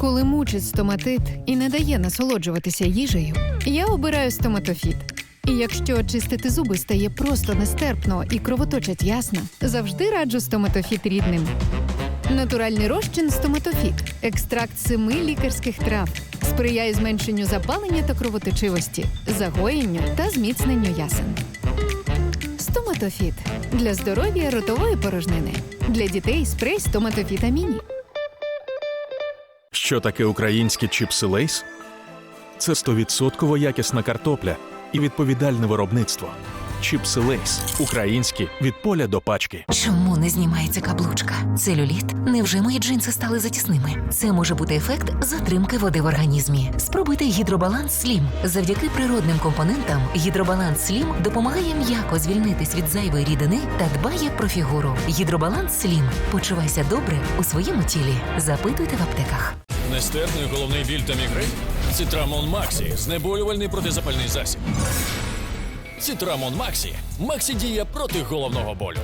Коли мучить стоматит і не дає насолоджуватися їжею, я обираю стоматофіт. І якщо очистити зуби стає просто нестерпно і кровоточать ясно, завжди раджу стоматофіт рідним. Натуральний розчин стоматофіт, екстракт семи лікарських трав, сприяє зменшенню запалення та кровоточивості, загоєнню та зміцненню ясен. Стоматофіт для здоров'я ротової порожнини. Для дітей спрей стоматофіта міні. Що таке українські чіпси Лейс? Це 100% якісна картопля і відповідальне виробництво. Чіпси Лейс українські від поля до пачки. Чому не знімається каблучка? Целюліт? Невже мої джинси стали затісними? Це може бути ефект затримки води в організмі. Спробуйте гідробаланс Слім. Завдяки природним компонентам гідробаланс Слім допомагає м'яко звільнитись від зайвої рідини та дбає про фігуру. Гідробаланс Слім. Почувайся добре у своєму тілі. Запитуйте в аптеках. Нестерпний головний біль та мігрень? Цитрамон Максі. Знеболювальний протизапальний засіб. Цитрамон Максі. Максі діє проти головного болю.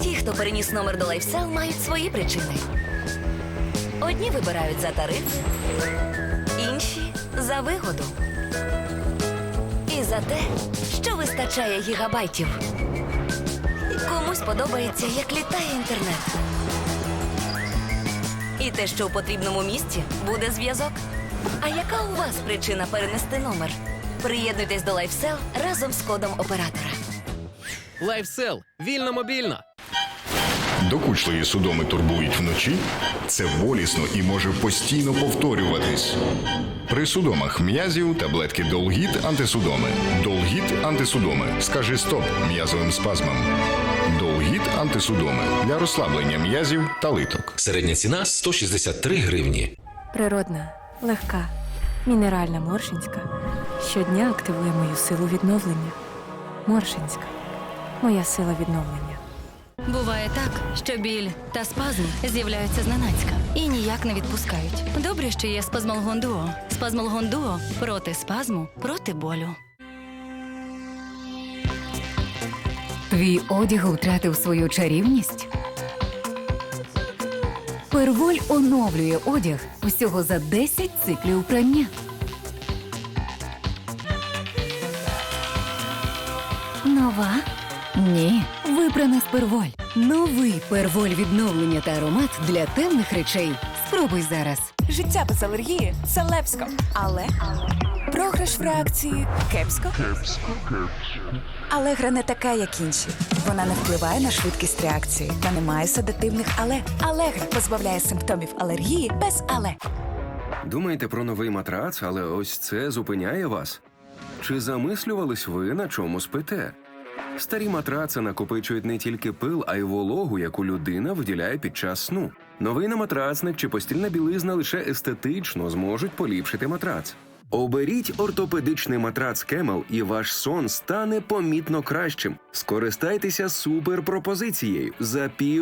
Ті, хто переніс номер до лайфсел, мають свої причини. Одні вибирають за тариф, інші за вигоду. І за те, що вистачає гігабайтів. Комусь подобається, як літає інтернет. І те, що у потрібному місці буде зв'язок. А яка у вас причина перенести номер? Приєднуйтесь до лайфсел разом з кодом оператора. Лайфсел. Вільно мобільно. Докучливі судоми турбують вночі. Це болісно і може постійно повторюватись. При судомах м'язів таблетки Долгіт антисудоми. Долгіт антисудоми. Скажи стоп м'язовим спазмам. Долгіт антисудоми для розслаблення м'язів та литок. Середня ціна 163 гривні. Природна, легка, мінеральна Моршинська щодня активує мою силу відновлення. Моршинська моя сила відновлення. Буває так, що біль та спазм з'являються зненацька і ніяк не відпускають. Добре, що є спазмолгон дуо. Спазмолгон дуо проти спазму, проти болю. Твій одяг втратив свою чарівність? Перволь оновлює одяг всього за 10 циклів прання. Нова? Ні. Вибрана з перволь. Новий перволь відновлення та аромат для темних речей. Спробуй зараз. Життя без алергії це лепсько. Але програш в реакції кепсько. кепсько. Алегра не така, як інші. Вона не впливає на швидкість реакції та не має седативних але. Алегра позбавляє симптомів алергії без але. Думаєте про новий матрац, але ось це зупиняє вас? Чи замислювались ви, на чому спите? Старі матраци накопичують не тільки пил, а й вологу, яку людина виділяє під час сну. Новий наматрацник чи постільна білизна лише естетично зможуть поліпшити матрац. Оберіть ортопедичний матрац Кемел, і ваш сон стане помітно кращим. Скористайтеся суперпропозицією за пів.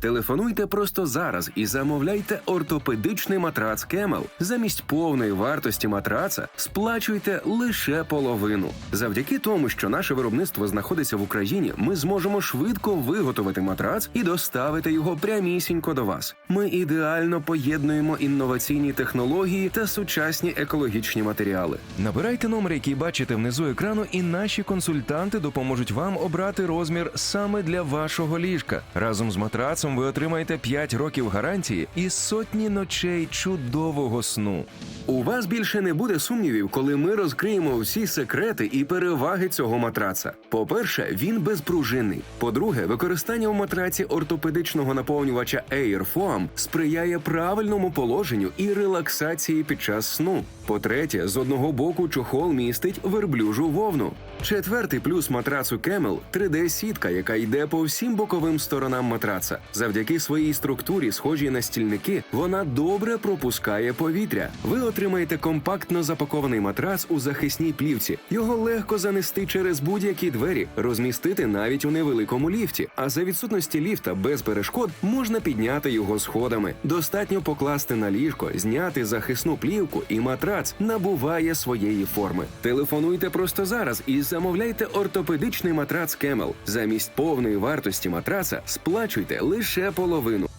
Телефонуйте просто зараз і замовляйте ортопедичний матрац Кемел. Замість повної вартості матраца сплачуйте лише половину. Завдяки тому, що наше виробництво знаходиться в Україні, ми зможемо швидко виготовити матрац і доставити його прямісінько до вас. Ми ідеально поєднуємо інноваційні технології та сучасні екологічні матеріали. Набирайте номер, який бачите внизу екрану, і наші консультанти допоможуть вам обрати розмір саме для вашого ліжка. Разом з матрацом ви отримаєте 5 років гарантії і сотні ночей чудового сну. У вас більше не буде сумнівів, коли ми розкриємо всі секрети і переваги цього матраца. По-перше, він безпружинний. По-друге, використання у матраці ортопедичного наповнювача Air Foam сприяє правильному положенню і релаксації під час сну. По-третє, з одного боку чохол містить верблюжу вовну. Четвертий плюс матрацу Camel – 3D-сітка, яка йде по всім боковим сторонам матраца. Завдяки своїй структурі, схожій на стільники, вона добре пропускає повітря. Ви отримаєте компактно запакований матрац у захисній плівці. Його легко занести через будь-які двері, розмістити навіть у невеликому ліфті. А за відсутності ліфта без перешкод можна підняти його сходами. Достатньо покласти на ліжко, зняти захисну плівку, і матрац набуває своєї форми. Телефонуйте просто зараз і замовляйте ортопедичний матрац Кемел. Замість повної вартості матраца сплачуйте лише половину.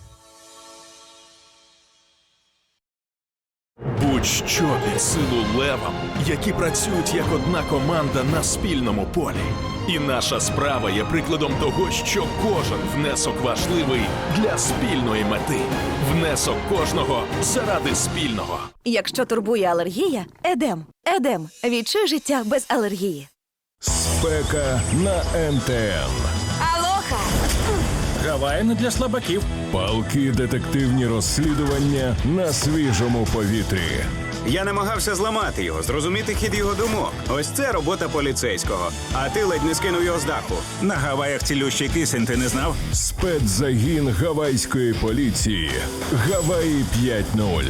Під силу левам, які працюють як одна команда на спільному полі. І наша справа є прикладом того, що кожен внесок важливий для спільної мети. Внесок кожного заради спільного. Якщо турбує алергія, едем. Едем. Відчуй життя без алергії. Спека на НТН. Алоха! Гавай не для слабаків. Палки детективні розслідування на свіжому повітрі. Я намагався зламати його, зрозуміти хід його думок. Ось це робота поліцейського. А ти ледь не скинув його з даху. На Гаваях цілющий кисень, ти не знав? Спецзагін гавайської поліції. Гаваї 5.0.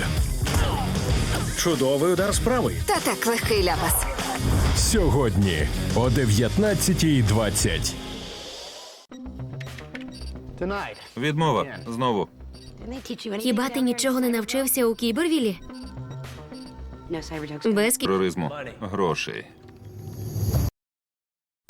Чудовий удар справи. Та так легкий ляпас. Сьогодні о 19.20. Відмова. Знову. Хіба ти нічого не навчився у Кібервілі? Без кі... Тероризму. Грошей.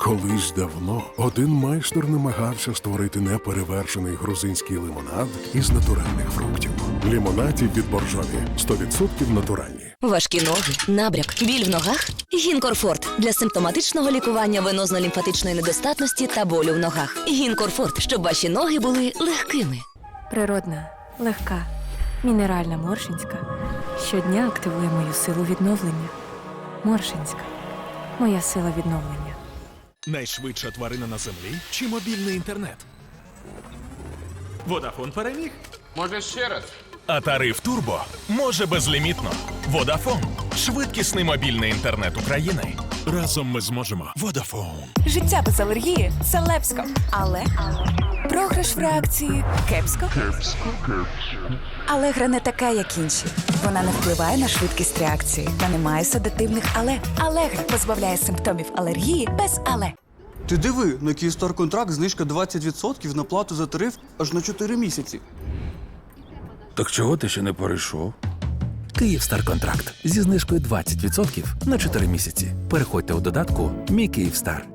Колись давно один майстер намагався створити неперевершений грузинський лимонад із натуральних фруктів. Лімонаді від боржомі 100% натуральні. Важкі ноги, набряк, біль в ногах. Гінкорфорт для симптоматичного лікування венозно-лімфатичної недостатності та болю в ногах. Гінкорфорт, щоб ваші ноги були легкими. Природна, легка, мінеральна Моршинська щодня активує мою силу відновлення. Моршинська моя сила відновлення. Найшвидша тварина на землі чи мобільний інтернет? Водафон переміг. Може ще раз? А тариф Турбо може безлімітно. Водафон швидкісний мобільний інтернет України. Разом ми зможемо. Водафон. Життя без алергії це лепсько. Але програш в реакції кепсько. Алегра не така, як інші. Вона не впливає на швидкість реакції та не має седативних але. Алегра позбавляє симптомів алергії без але. Ти диви, на Київстар контракт знижка 20% на плату за тариф аж на 4 місяці. Так чого ти ще не перейшов? Київстар контракт зі знижкою 20% на 4 місяці. Переходьте у додатку Мій Київстар.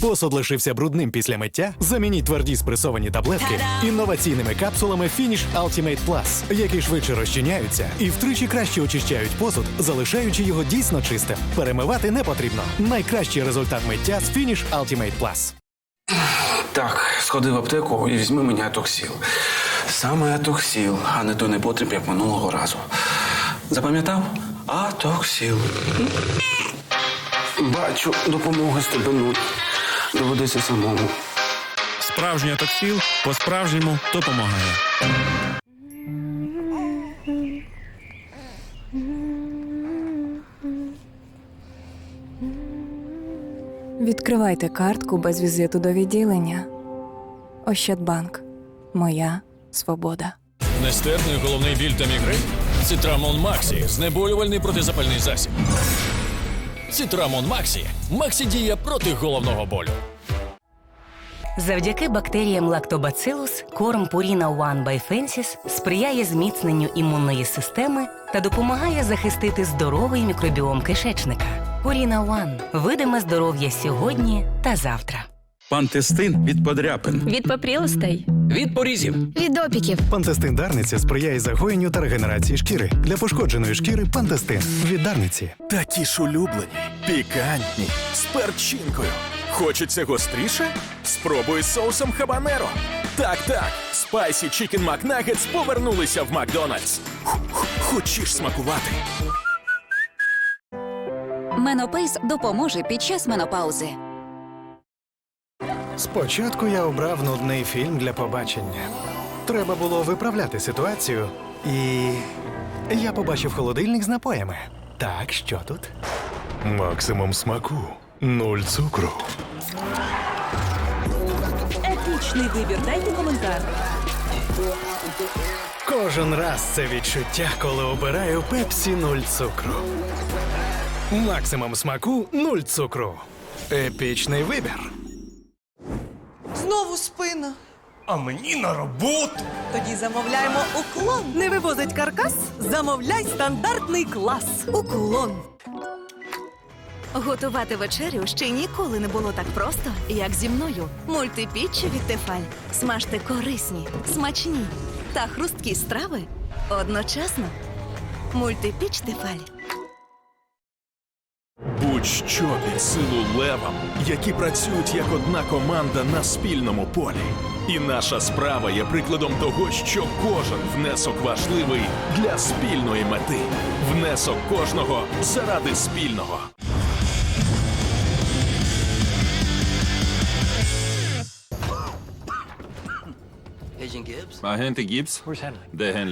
Посуд лишився брудним після миття. Замініть тверді спресовані таблетки інноваційними капсулами Finish Ultimate Plus, які швидше розчиняються і втричі краще очищають посуд, залишаючи його дійсно чистим. Перемивати не потрібно. Найкращий результат миття з Finish Ultimate Plus. Так, сходи в аптеку і візьми мені атоксіл. Саме атоксіл, а не то непотріб, як минулого разу. Запам'ятав? Атоксіл. Бачу, допомоги стебенуть. Доведеться самому. Справжній атоксіл по-справжньому допомагає. Відкривайте картку без візиту до відділення. Ощадбанк. Моя свобода. Нестерпний головний біль та мігрень? Цитрамон Максі знеболювальний протизапальний засіб. Цитрамон Максі. Максі діє проти головного болю. Завдяки бактеріям лактобацилус корм Purina One by Fences сприяє зміцненню імунної системи та допомагає захистити здоровий мікробіом кишечника. Purina One – видиме здоров'я сьогодні та завтра. Пантестин від подряпин. Від попрілостей. Від порізів. Від опіків. Пантестин Дарниця сприяє загоєнню та регенерації шкіри. Для пошкодженої шкіри пантестин від Дарниці. Такі ж улюблені, пікантні, з перчинкою. Хочеться гостріше? Спробуй з соусом хабанеро. Так, так, спайсі чікен макнагетс повернулися в Макдональдс. Хочеш смакувати? Менопейс допоможе під час менопаузи. Спочатку я обрав нудний фільм для побачення. Треба було виправляти ситуацію, і я побачив холодильник з напоями. Так, що тут? Максимум смаку. Нуль цукру. Етичний вибір. Дайте коментар. Кожен раз це відчуття, коли обираю пепсі нуль цукру. Максимум смаку нуль цукру. Епічний вибір. Знову спина. А мені на роботу. Тоді замовляємо уклон. Не вивозить каркас? Замовляй стандартний клас. Уклон. Готувати вечерю ще ніколи не було так просто, як зі мною. Мультипіччі від Тефаль. Смажте корисні, смачні та хрусткі страви одночасно. Мультипіч Тефаль. Будь-що під силу левам, які працюють як одна команда на спільному полі. І наша справа є прикладом того, що кожен внесок важливий для спільної мети. Внесок кожного заради спільного. Агенти Гібс? Де Генрі?